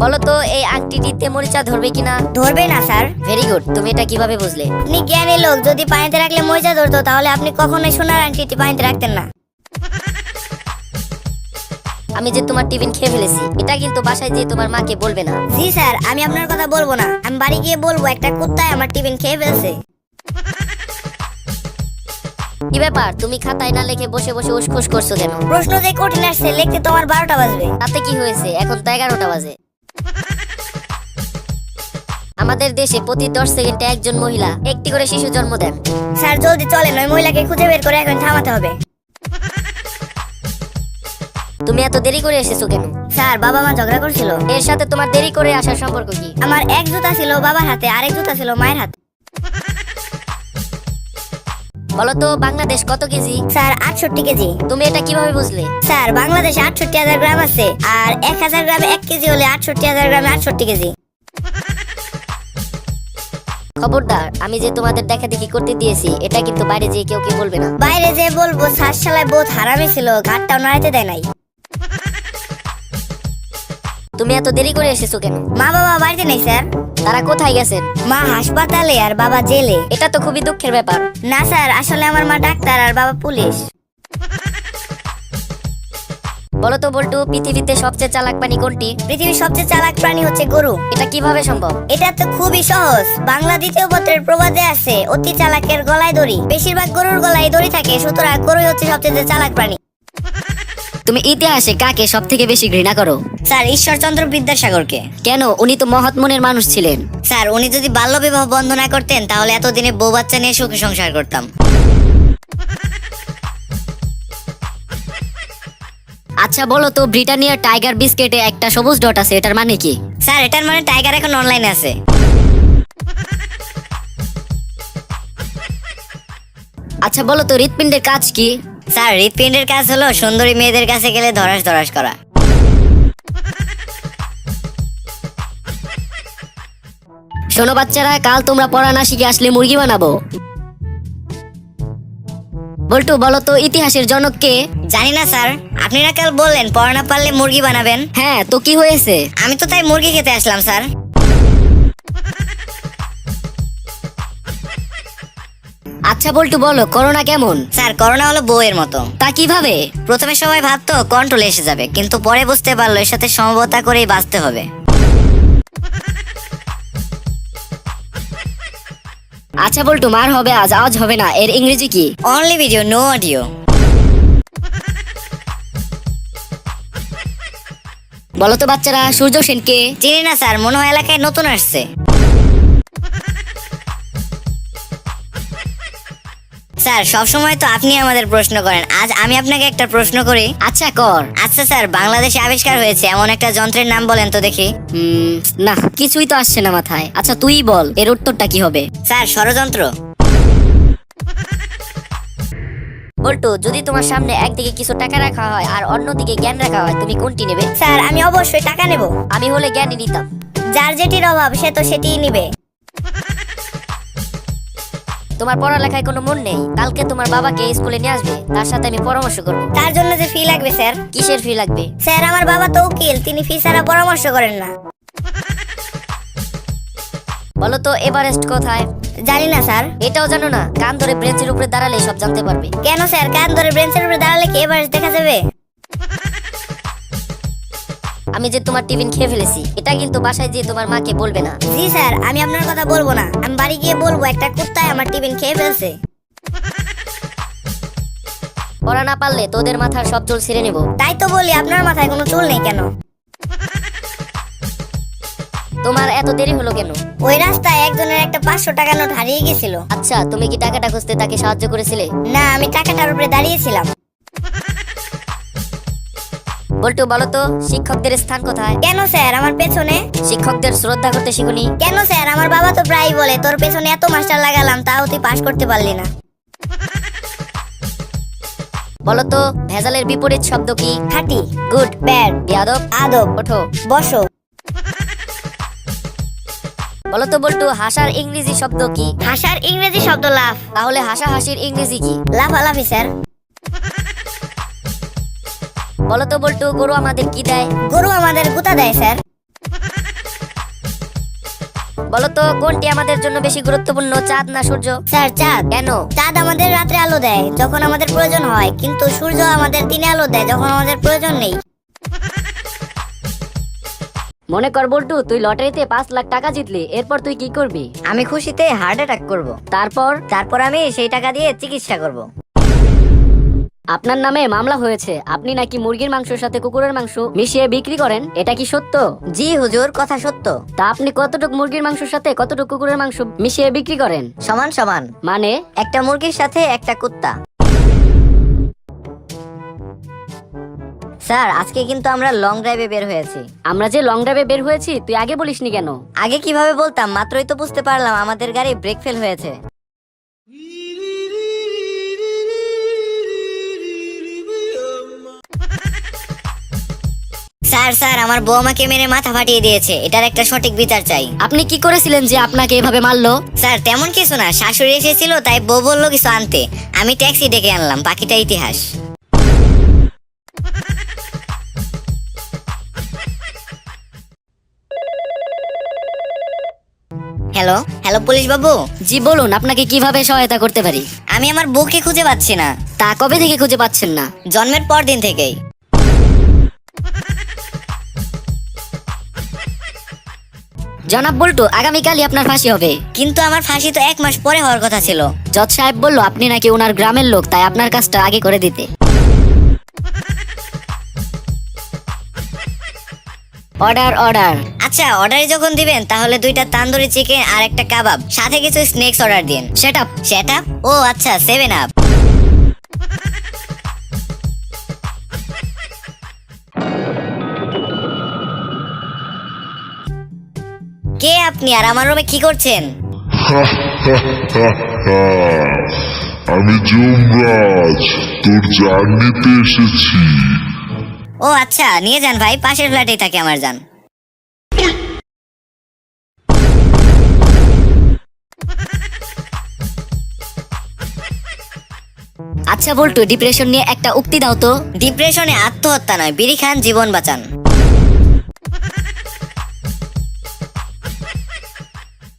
বলো তো এই আংটিটিতে মরিচা ধরবে কিনা? ধরবে না স্যার। ভেরি গুড তুমি এটা কীভাবে বুঝলে? আপনি জ্ঞানী লোক যদি পানিতে রাখলে মজা ধরতো তাহলে আপনি কখনোই সোনার আংটিটি পানিতে রাখতেন না। আমি যে তোমার টিফিন খেয়ে ফেলেছি এটা কিন্তু বাসায় যেয়ে তোমার মাকে বলবে না। জি স্যার আমি আপনার কথা বলব না। আমি বাড়ি গিয়ে বলব একটা কুত্তায় আমার টিফিন খেয়ে ফেলছে। কি ব্যাপার? তুমি খাতায় না লিখে বসে বসে উসখুস করছ কেন? প্রশ্ন যে কঠিন আসছে লিখতে তোমার বারোটা বাজবে। তাতে কি হয়েছে? এখন তো এগারোটা বাজে। আমাদের দেশে প্রতি দশ সেকেন্ডে একজন মহিলা একটি করে শিশু জন্ম দেন। স্যার জলদি চলেন ওই মহিলাকে খুঁজে বের করে এখন থামাতে হবে। তুমি এত দেরি করে এসেছ কেন? স্যার বাবা মা ঝগড়া করছিল। এর সাথে তোমার দেরি করে আসার সম্পর্ক কি? আমার এক জুতা ছিল বাবার হাতে আরেক জুতা ছিল মায়ের হাতে। বলো তো বাংলাদেশ কত কেজি? স্যার আটষট্টি কেজি। তুমি এটা কীভাবে বুঝলে? স্যার বাংলাদেশে আটষট্টি হাজার গ্রাম আছে আর এক হাজার গ্রামে এক কেজি হলে আটষট্টি হাজার গ্রামে আটষট্টি কেজি। খবরদার আমি যে তোমাদের দেখা দেখি করতে দিয়েছি এটা কিন্তু বাইরে যেয়ে কেউ কি বলবে না। বাইরে যে বলব শ্বাস চালায় বহুত হারামি ছিল ঘাটটাও নাড়াইতে দেয় নাই। তুমি এত দেরি করে এসেছ কেন? মা বাবা বাড়িতে নেই স্যার। তারা কোথায় গেছেন? মা হাসপাতালে আর বাবা জেলে। এটা তো খুবই দুঃখের ব্যাপার। না স্যার আসলে আমার মা ডাক্তার আর বাবা পুলিশ। বলো তো বল্টু পৃথিবীতে সবচেয়ে চালাক প্রাণী কোনটি? পৃথিবীর সবচেয়ে চালাক প্রাণী হচ্ছে গরু। এটা কীভাবে সম্ভব? এটা তো খুবই সহজ। বাংলা দ্বিতীয় পত্রের প্রবাদে আছে অতি চালাকের গলায় দড়ি। বেশিরভাগ গরুর গলায় দড়ি থাকে সুতরাং গরুই হচ্ছে সবচেয়ে চালাক প্রাণী। তুমি ইতিহাসে কাকে সব থেকে বেশি ঘৃণা করো? স্যার ঈশ্বরচন্দ্র বিদ্যাসাগরকে। কেন? উনি তো মহৎ মনের মানুষ ছিলেন। স্যার উনি যদি বাল্য বিবাহ বন্ধ না করতেন তাহলে এতদিনে বউ বাচ্চা নিয়ে সুখে সংসার করতাম। আচ্ছা বলো তো ব্রিটানিয়ার টাইগার বিস্কেটে একটা সবুজ ডট আছে এটার মানে কি? স্যার এটার মানে টাইগার এখন অনলাইনে আছে। আচ্ছা বলো তো হৃৎপিণ্ডের কাজ কি? স্যার হৃৎপিণ্ডের কাজ হলো সুন্দরী মেয়েদের কাছে গেলে ধরাস ধরাস করা। শোনো বাচ্চারা কাল তোমরা পড়া না শিখে আসলে মুরগি বানাবো। বল্টু বলো তো ইতিহাসের জনক কে? জানি না স্যার। আপনি না কাল বললেন পড়া না পারলে মুরগি বানাবেন। হ্যাঁ তো কি হয়েছে? আমি তো তাই মুরগি খেতে আসলাম স্যার। আচ্ছা বল্টু বলো করোনা কেমন? স্যার করোনা হলো বউয়ের মতো। তা কীভাবে? প্রথমে সবাই ভাবতো কন্ট্রোলে এসে যাবে কিন্তু পরে বুঝতে পারল এর সাথে সমবতা করেই বাঁচতে হবে। আচ্ছা বল্টু মার হবে আজ আজ হবে না এর ইংরেজি কি? অনলি ভিডিও নো অডিও বলো তো বাচ্চারা, সূর্য সেনকে? চিনি না স্যার, মনে হয় এলাকায় নতুন আসছে। স্যার, সবসময় তো আপনি আমাদের প্রশ্ন করেন। আজ আমি আপনাকে একটা প্রশ্ন করি। আচ্ছা কর। আচ্ছা স্যার, বাংলাদেশে আবিষ্কার হয়েছে এমন একটা যন্ত্রের নাম বলেন তো দেখি। না, কিছুই তো আসছে না মাথায়। আচ্ছা তুই বল, এর উত্তরটা কি হবে? স্যার, ষড়যন্ত্র। বল্টু যদি তোমার সামনে একদিকে কিছু টাকা রাখা হয় আর অন্যদিকে জ্ঞান রাখা হয় তুমি কোনটি নেবে? স্যার আমি অবশ্যই টাকা নেব। আমি হলে জ্ঞানই নিতাম। যার যেটির অভাব সে তো সেটিই নিবে। তোমার পড়ালেখায় কোনো মন নেই কালকে তোমার বাবাকে স্কুলে নিয়ে আসবে তার সাথে আমি পরামর্শ করব। তার জন্য যে ফি লাগবে স্যার? কিসের ফি লাগবে? স্যার আমার বাবা তো উকিল তিনি ফি ছাড়া পরামর্শ করেন না। বলো তো এভারেস্ট কোথায়? জানি না স্যার। এটাও জানো না কান ধরে ব্রেঞ্চের উপরে দাঁড়ালে সব জানতে পারবে। কেন স্যার? কান ধরে বেঞ্চের উপরে দাঁড়ালে কি এবার দেখা যাবে? আমি যে তোমার টিফিন খেয়ে ফেলেছি এটা কিন্তু বাসায় যেয়ে তোমার মাকে বলবে না। জি স্যার আমি আপনার কথা বলব না। আমি বাড়ি গিয়ে বলব একটা কুত্তায় আমার টিফিন খেয়ে ফেলছে। পড়া না পারলে তোদের মাথার সব চুল ছিঁড়ে নেব। তাই তো বলি আপনার মাথায় কোনো চুল নেই কেন? তোমার এত দেরি হলো কেন? ওই রাস্তায় একজনের একটা পাঁচশো টাকা নোট হারিয়ে গেছিল। আচ্ছা তুমি কি টাকাটা খুঁজতে তাকে সাহায্য করেছিলে? না আমি টাকাটার উপরে দাঁড়িয়েছিলাম। বল্টু বলো তো শিক্ষকদের স্থান কোথায়? কেন স্যার? আমার পেছনে? শিক্ষকদের শ্রদ্ধা করতে শিখুনি? কেন স্যার? আমার বাবা তো প্রায়ই বলে তোর পেছনে এত মাস্টার লাগালাম তাও তুই পাশ করতে পারলি না। বলো তো ভেজালের বিপরীত শব্দ কি? খাটি। Good bad. বিয়াদব আদব। ওঠো বসো। বলো তো বল্টু হাসার ইংরেজি শব্দ কি? হাসার ইংরেজি শব্দ লাফ। তাহলে হাসা হাসির ইংরেজি কি? লাফালাফি স্যার। বলো তো বল্টু গরু আমাদের কি দেয়? গরু আমাদের গুতা দেয় স্যার। বলো তো কোনটি আমাদের জন্য বেশি গুরুত্বপূর্ণ চাঁদ না সূর্য? স্যার চাঁদ। কেন? চাঁদ আমাদের রাত্রে আলো দেয় যখন আমাদের প্রয়োজন হয়। কিন্তু সূর্য আমাদের দিনে আলো দেয় যখন আমাদের প্রয়োজন নেই। মনে কর বল্টু তুই লটারিতে পাঁচ লাখ টাকা জিতলি এরপর তুই কি করবি? আমি খুশিতে হার্ট অ্যাটাক করব। তারপর? তারপর আমি সেই টাকা দিয়ে চিকিৎসা করব। আপনার নামে মামলা হয়েছে আপনি নাকি মুরগির মাংসের সাথে কুকুরের মাংস মিশিয়ে বিক্রি করেন? এটা কি সত্য? জি হুজুর কথা সত্য। তা আপনি কতটুকু মুরগির মাংসের সাথে কতটুকু কুকুরের মাংস মিশিয়ে বিক্রি করেন? সমান সমান। মানে? একটা মুরগির সাথে একটা কুত্তা। স্যার আজকে কিন্তু আমরা লং ড্রাইভে বের হয়েছি। আমরা যে লং ড্রাইভে বের হয়েছি তুই আগে বলিসনি কেন? আগে কীভাবে বলতাম? মাত্রই তো বুঝতে পারলাম আমাদের গাড়ি ব্রেক ফেল হয়েছে। স্যার স্যার আমার বউ আমাকে মেরে মাথা ফাটিয়ে দিয়েছে। এটার একটা সঠিক বিচার চাই। আপনি কি করেছিলেন যে আপনাকে এভাবে মারলো? স্যার তেমন কিছু না। শাশুড়ি এসেছিল তাই বউ বলল কিছু আনতে। আমি ট্যাক্সি ডেকে আনলাম বাকিটা ইতিহাস। হ্যালো হ্যালো পুলিশ বাবু? জি বলুন আপনাকে কীভাবে সহায়তা করতে পারি? আমি আমার বউকে খুঁজে পাচ্ছি না। তা কবে থেকে খুঁজে পাচ্ছেন না? জন্মের পর দিন থেকেই। জনাব বল্টু আগামীকালই আপনার ফাঁসি হবে। কিন্তু আমার ফাঁসি তো এক মাস পরে হওয়ার কথা ছিল। জজ সাহেব বলল আপনি নাকি ওনার গ্রামের লোক তাই আপনার কাজটা আগে করে দিতে। অর্ডার অর্ডার আচ্ছা অর্ডারে যখন দিবেন তাহলে দুইটা তান্দুরি চিকেন আর একটা কাবাব সাথে কিছু স্নেক্স অর্ডার দিন। সেট আপ সেট আপ ও আচ্ছা সেভেন আপ কে আপনি আর আমার রুমে কি করছেন? আমি যমরাজ তোর জার্নিতে এসেছি। ও আচ্ছা নিয়ে যান ভাই, পাশের ফ্ল্যাটেই থাকে আমার যান। আচ্ছা বল্টু ডিপ্রেশন নিয়ে একটা উক্তি দাও তো। ডিপ্রেশনে আত্মহত্যা নয়, বিড়ি খান, জীবন বাঁচান।